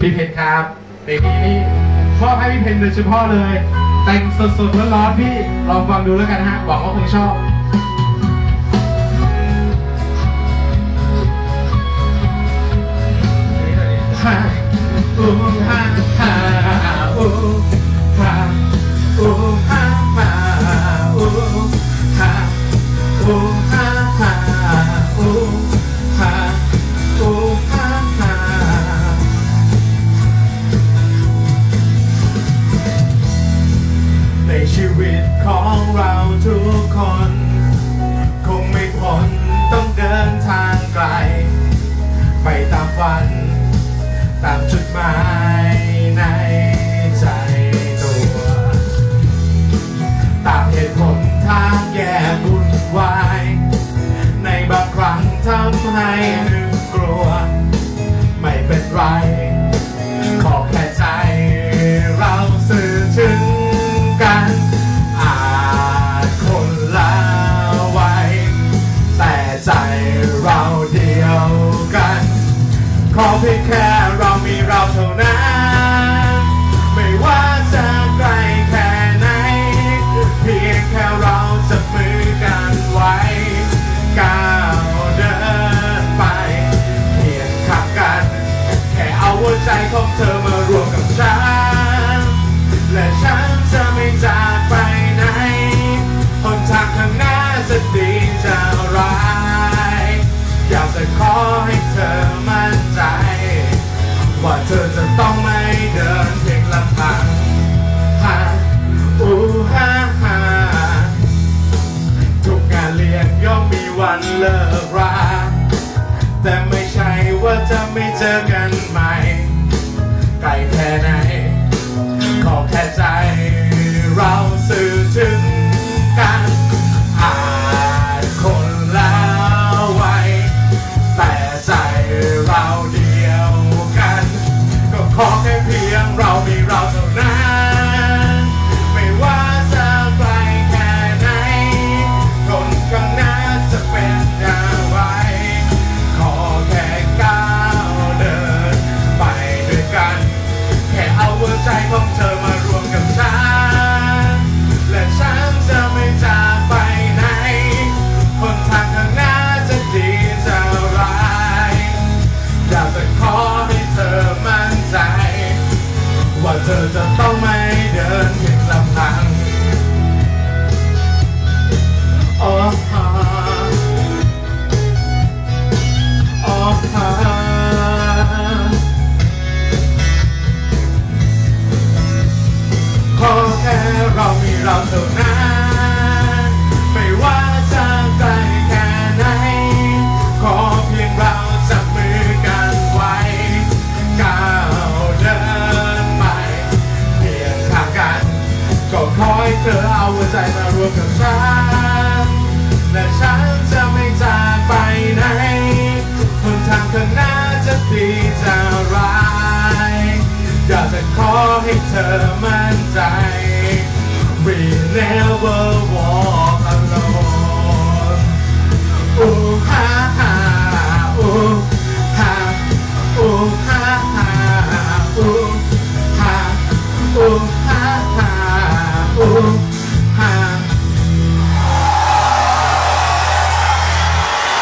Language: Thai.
พี่เพชรครับเพลงนี้นี่ชอบให้พี่เพชรโดยเฉพาะเลย แต่งสดๆร้อนๆพี่ลองฟังดูแล้วกันฮะหวังว่าคงชอบฮ่อ้ฮ่าฮ่าอ้ฮ่าอ้ฮ่าฮ่าอ้ to con เพรเพียงแค่เรามีเราเท่านั้น ว่าจะไม่เจอกันใหม่ไกลแค่ไหนขอแค่ เราเท่านั้นไม่ว่าจะไกลแค่ไหนขอเพียงเราจับมือกันไว้ก้าวเดินไปเพียงทางกัน ก็คอยเธอเอาหัวใจมารวมกับฉันและฉันจะไม่จากไปไหนคนทางข้างหน้าจะดีจะร้ายอยากจะขอให้เธอมัน